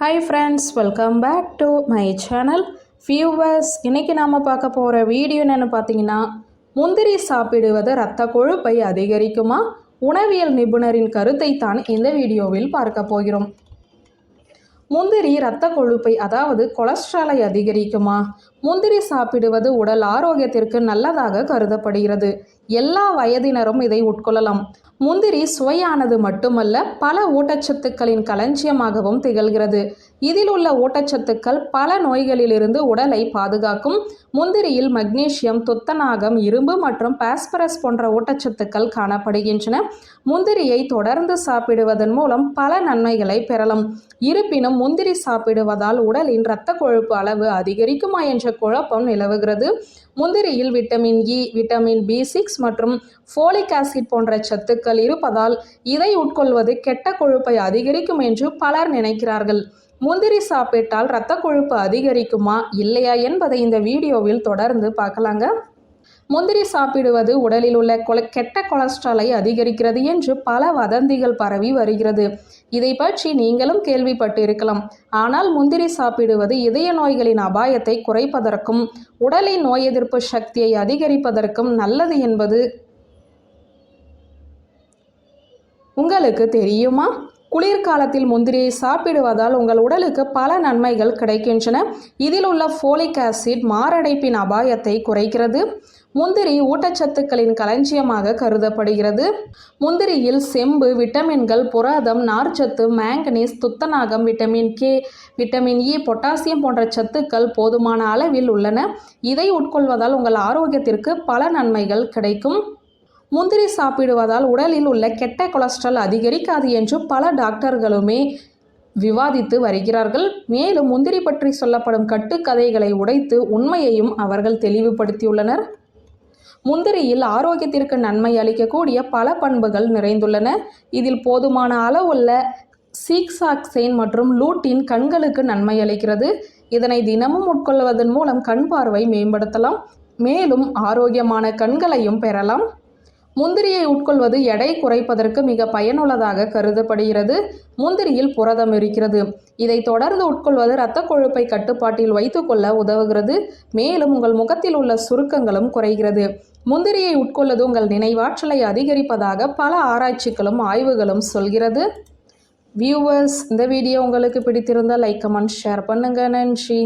Hi friends welcome back to my channel viewers இன்றைக்கி நாம் பார்க்க போகிற வீடியோ என்னென்னு பார்த்தீங்கன்னா முந்திரி சாப்பிடுவது இரத்த கொழுப்பை அதிகரிக்குமா? உணவியல் நிபுணரின் கருத்தை தான் இந்த வீடியோவில் பார்க்க போகிறோம். முந்திரி இரத்த கொழுப்பை அதாவது கொலஸ்ட்ராலை அதிகரிக்குமா? முந்திரி சாப்பிடுவது உடல் ஆரோக்கியத்திற்கு நல்லதாக கருதப்படுகிறது. எல்லா வயதினரும் இதை உட்கொள்ளலாம். முந்திரி சுவையானது மட்டுமல்ல பல ஊட்டச்சத்துக்களின் களஞ்சியமாகவும் திகழ்கிறது. இதில் உள்ள ஊட்டச்சத்துக்கள் பல நோய்களிலிருந்து உடலை பாதுகாக்கும். முந்திரியில் மக்னீசியம் துத்தநாகம் இரும்பு மற்றும் பாஸ்பரஸ் போன்ற ஊட்டச்சத்துக்கள் காணப்படுகின்றன. முந்திரியை தொடர்ந்து சாப்பிடுவதன் மூலம் பல நன்மைகளை பெறலாம். இருப்பினும் முந்திரி சாப்பிடுவதால் உடலின் இரத்த கொழுப்பு அளவு அதிகரிக்குமா என்ற குழப்பம் நிலவுகிறது. முந்திரியில் vitamin E vitamin B six மற்றும் ஃபோலிக் ஆசிட் போன்ற சத்துக்கள் இருப்பதால் இதை உட்கொள்வது கெட்ட கொழுப்பை அதிகரிக்கும் என்று பலர் நினைக்கிறார்கள். முந்திரி சாப்பிட்டால் இரத்த கொழுப்பு அதிகரிக்குமா இல்லையா என்பதை இந்த வீடியோவில் தொடர்ந்து பார்க்கலாங்க. முந்திரி சாப்பிடுவது உடலில் உள்ள கொல கெட்ட கொலஸ்ட்ராலை அதிகரிக்கிறது என்று பல வதந்திகள் பரவி வருகிறது. இதை பற்றி நீங்களும் கேள்விப்பட்டு இருக்கலாம் ஆனால் முந்திரி சாப்பிடுவது இதய நோய்களின் அபாயத்தை குறைப்பதற்கும் உடலின் நோய் எதிர்ப்பு சக்தியை அதிகரிப்பதற்கும் நல்லது என்பது உங்களுக்கு தெரியுமா? குளிர்காலத்தில் முந்திரியை சாப்பிடுவதால் உங்கள் உடலுக்கு பல நன்மைகள் கிடைக்கின்றன. இதில் உள்ள ஃபோலிக் ஆசிட் மாரடைப்பின் அபாயத்தை குறைக்கிறது. முந்திரி ஊட்டச்சத்துக்களின் களஞ்சியமாக கருதப்படுகிறது. முந்திரியில் செம்பு விட்டமின்கள் புரதம் நார்ச்சத்து மேங்கனீஸ் துத்தநாகம் vitamin K vitamin E potassium போன்ற சத்துக்கள் போதுமான அளவில் உள்ளன. இதை உட்கொள்வதால் உங்கள் ஆரோக்கியத்திற்கு பல நன்மைகள் கிடைக்கும். முந்திரி சாப்பிடுவதால் உடலில் உள்ள கெட்ட கொலஸ்ட்ரால் அதிகரிக்காது என்று பல டாக்டர்களுமே விவாதித்து வருகிறார்கள். மேலும் முந்திரி பற்றி சொல்லப்படும் கட்டுக்கதைகளை உடைத்து உண்மையையும் அவர்கள் தெளிவுபடுத்தியுள்ளனர். முந்திரியில் ஆரோக்கியத்திற்கு நன்மை அளிக்கக்கூடிய பல பண்புகள் நிறைந்துள்ளன. இதில் போதுமான அளவுள்ள சீக்ஸாக்சைன் மற்றும் லூட்டின் கண்களுக்கு நன்மை அளிக்கிறது. இதனை தினமும் உட்கொள்வதன் மூலம் கண் பார்வை மேம்படுத்தலாம். மேலும் ஆரோக்கியமான கண்களையும் பெறலாம். முந்திரியை உட்கொள்வது எடை குறைப்பதற்கு மிக பயனுள்ளதாக கருதப்படுகிறது. முந்திரியில் புரதம் இருக்கிறது. இதை தொடர்ந்து உட்கொள்வது இரத்த கொழுப்பை கட்டுப்பாட்டில் வைத்துக்கொள்ள உதவுகிறது. மேலும் உங்கள் முகத்தில் உள்ள சுருக்கங்களும் குறைகிறது. முந்திரியை உட்கொள்வது உங்கள் நினைவாற்றலை அதிகரிப்பதாக பல ஆராய்ச்சிகளும் ஆய்வுகளும் சொல்கிறது. வியூவர்ஸ் இந்த வீடியோ உங்களுக்கு பிடித்திருந்தால் லைக் கமெண்ட் ஷேர் பண்ணுங்கள் நன்றி.